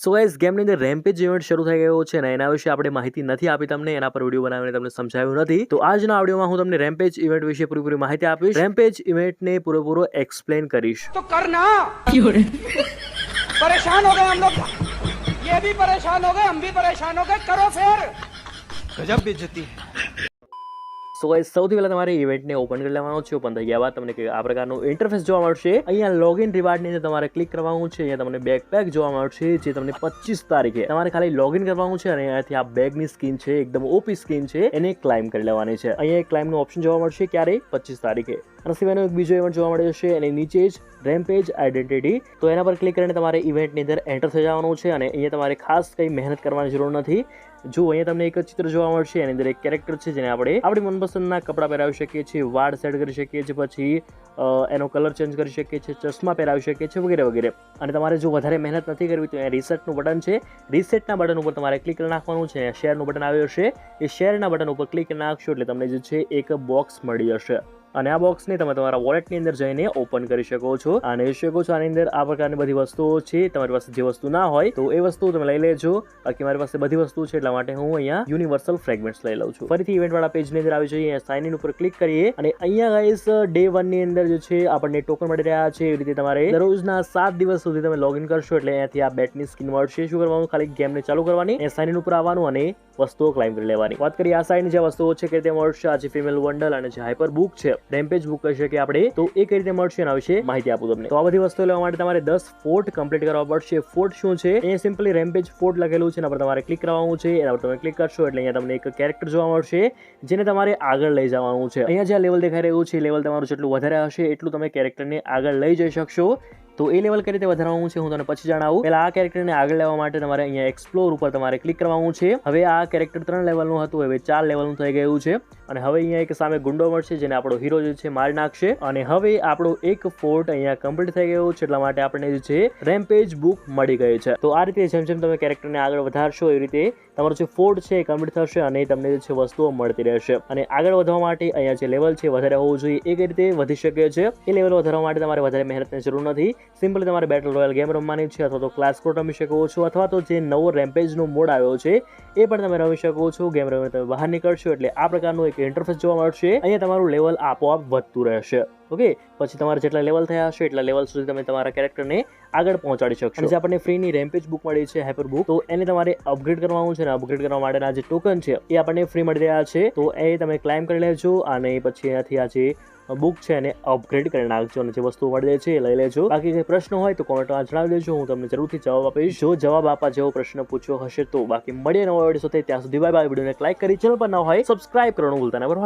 So guys ગેમની અંદર રેમ્પેજ event શરૂ થઈ ગયો છે ને એના વિશે આપણે માહિતી નથી આપી તમને એના પર વિડીયો બનાવીને તમને સમજાવ્યું નથી તો આજના વિડીયોમાં હું તમને રેમ્પેજ ઇવેન્ટ વિશે પૂરી માહિતી આપીશ રેમ્પેજ ઇવેન્ટને પૂરેપૂરો એક્સપ્લેન કરીશ तो करना परेशान हो गए हम लोग ये भी परेशान हो गए हम भी परेशान हो गए करो फिर गजब बेइज्जती है સો ગાઈઝ સૌથી પહેલા તમારે ઇવેન્ટને ઓપન કરી લેવાનો છે. ઓપન થઈ ગયા બાદ તમને આ પ્રકારનું ઇન્ટરફેસ જોવા મળશે. અહીંયા લોગિન રિવાર્ડની અંદર તમારે ક્લિક કરવાનું છે. અહીંયા તમને બેકપેક જોવા મળશે, જે તમને પચીસ તારીખે. તમારે ખાલી લોગિન કરવાનું છે અને અહીંયાથી આ બેગની સ્કીન છે, એકદમ ઓપી સ્કીન છે, એને ક્લાઇમ કરી લેવાની છે. અહીંયા ક્લાઇમનું ઓપ્શન જોવા મળશે ક્યારે પચીસ તારીખે. અને સિવાયનો એક બીજો ઇવેન્ટ જોવા મળ્યો છે અને નીચે જ રેમ્પેજ આઈડેન્ટિટી તો એના પર ક્લિક કરીને તમારે ઇવેન્ટની અંદર એન્ટર થઈ જવાનું છે અને અહીંયા તમારે ખાસ કંઈ મહેનત કરવાની જરૂર નથી. જો અહીંયા તમને એક જ ચિત્ર જોવા મળશે, એની અંદર એક કેરેક્ટર છે જેને આપણે આપણી મનપસંદના કપડાં પહેરાવી શકીએ છીએ, વાળ સેટ કરી શકીએ છીએ, પછી એનો કલર ચેન્જ કરી શકીએ છીએ, ચશ્મા પહેરાવી શકીએ છીએ વગેરે વગેરે. અને તમારે જો વધારે મહેનત નથી કરવી તો અહીંયા રીસેટનું બટન છે. રીસેટના બટન ઉપર તમારે ક્લિક નાખવાનું છે. શેરનું બટન આવ્યું હશે. એ શેરના બટન ઉપર ક્લિક નાખશો એટલે તમને જે છે, એક બોક્સ મળી જશે. અને આ બોક્સને તમે તમારા વોલેટની અંદર જઈને ઓપન કરી શકો છો. અને શકો છો, આની અંદર આ પ્રકારની બધી વસ્તુઓ છે. તમારી પાસે જે વસ્તુ ના હોય, તો એ વસ્તુ તમે લઈ લેજો. બાકી મારી પાસે બધી વસ્તુ છે, એટલા માટે હું અહીંયા યુનિવર્સલ ફ્રેગમેન્ટ્સ લઈ લઉં છું. ફરીથી ઇવેન્ટ વાળા પેજની અંદર આવી જઈએ સાઇન ઇન ઉપર ક્લિક કરીએ. અને અહીંયા ગાઈસ ડે વનની અંદર જે છે, આપણને ટોકન મળી રહ્યા છે. એવી રીતે તમારે દરરોજના સાત દિવસ સુધી તમે લોગિન કરશો, એટલે અહીંયાથી આ બેટની સ્કીન મળશે શું કરવાનું? ખાલી ગેમને ચાલુ કરવાની એ સાઇન ઇન ઉપર આવવાનું અને વસ્તુઓ ક્લાઇમ કરી લેવાની. વાત કરીએ આ સાઇડ જે વસ્તુઓ છે, કે તે મળશે. આ જે ફિમેલ વંડલ અને જે હાઇપર બુક છે રેમ્પેજ બુક કરી શકીએ આપણે તો એ કઈ રીતે મળશે એના વિશે માહિતી આપું તમને. તો આ બધી વસ્તુઓ લેવા માટે તમારે દસ ફોર્ટ કમ્પ્લીટ કરવા પડશે. ફોર્ટ શું છે? એ સિમ્પલી રેમ્પેજ ફોર્ટ લખેલું છે એના પર તમારે ક્લિક કરવાનું છે. એના પર તમે ક્લિક કરશો એટલે અહીંયા તમને એક કેરેક્ટર જોવા મળશે, જેને તમારે આગળ લઈ જવાનું છે. અહીંયા જે લેવલ દેખાઈ રહ્યું છે લેવલ તમારું જેટલું વધારે હશે, એટલું તમે કેરેક્ટરને આગળ લઈ જઈ શકશો. તો એ લેવલ કઈ રીતે વધારવાનું છે હું તમને પછી જણાવું. પહેલા આ કેરેક્ટરને આગળ લેવા માટે તમારે અહીંયા એક્સપ્લોર ઉપર તમારે ક્લિક કરવાનું છે. હવે આ કેરેક્ટર ત્રણ લેવલનું હતું, હવે ચાર લેવલનું થઈ ગયું છે. અને હવે અહીંયા એક સામે ગુંડો મળશે, જેને આપણો હીરો જે છે મારી નાખશે. અને હવે આપણો એક ફોર્ટ અહીંયા કમ્પ્લીટ થઈ ગયો છે, એટલા માટે આપણને જે છે રેમ્પેજ બુક મળી ગઈ છે. તો આ રીતે જેમ જેમ તમે કેરેક્ટરને આગળ વધારશો, એવી રીતે તમારો જે ફોર્ટ છે એ કમ્પ્લીટ થશે અને તમને જે છે વસ્તુઓ મળતી રહેશે. અને આગળ વધવા માટે અહીંયા જે લેવલ છે, વધારે હોવું જોઈએ. એ રીતે વધી શકે છે? એ લેવલ વધારવા માટે તમારે વધારે મહેનતની જરૂર નથી. સિમ્પલી તમારે બેટલ રોયલ ગેમ રમવાની છે અથવા તો ક્લાસ કોડ રમી શકો છો અથવા તો જે નવો રેમ્પેજનો મોડ આવ્યો છે, એ પણ તમે રમી શકો છો. ગેમ રમીને તમે બહાર નીકળશો એટલે આ પ્રકારનું એક ઇન્ટરફેસ જોવા મળશે. અહીંયા તમારું લેવલ આપોઆપ વધતું રહેશે. ઓકે પછી તમારે જેટલા લેવલ થયા હશે એટલા લેવલ સુધી તમે તમારા કેરેક્ટરને આગળ પહોંચાડી શકશો. અને જે આપણને ફ્રીની રેમ્પેજ બુક મળી છે હેપર બુક તો એને તમારે અપગ્રેડ કરવાનું છે ને અપગ્રેડ કરવા માટેના જે ટોકન છે, એ આપણને ફ્રી મળી રહ્યા છે. તો એ તમે ક્લાઇમ કરી લેજો અને પછી એનાથી આ જે બુક છે એને અપગ્રેડ કરી નાખજો અને જે વસ્તુ મળી છે એ લઈ લેજો. બાકી કંઈ પ્રશ્ન હોય તો કોમેન્ટમાં જણાવી દેજો, હું તમને જરૂરથી જવાબ આપીશ. જો જવાબ આપવા જેવો પ્રશ્ન પૂછ્યો હશે તો બાકી મળીએ નવા વીડિયો સાથે. ત્યાં સુધી બાય બાય વિડીયોને લાઈક કરી ચેનલ પર ન હોય સબસ્ક્રાઇબ કરવાનું ભૂલતા નહીં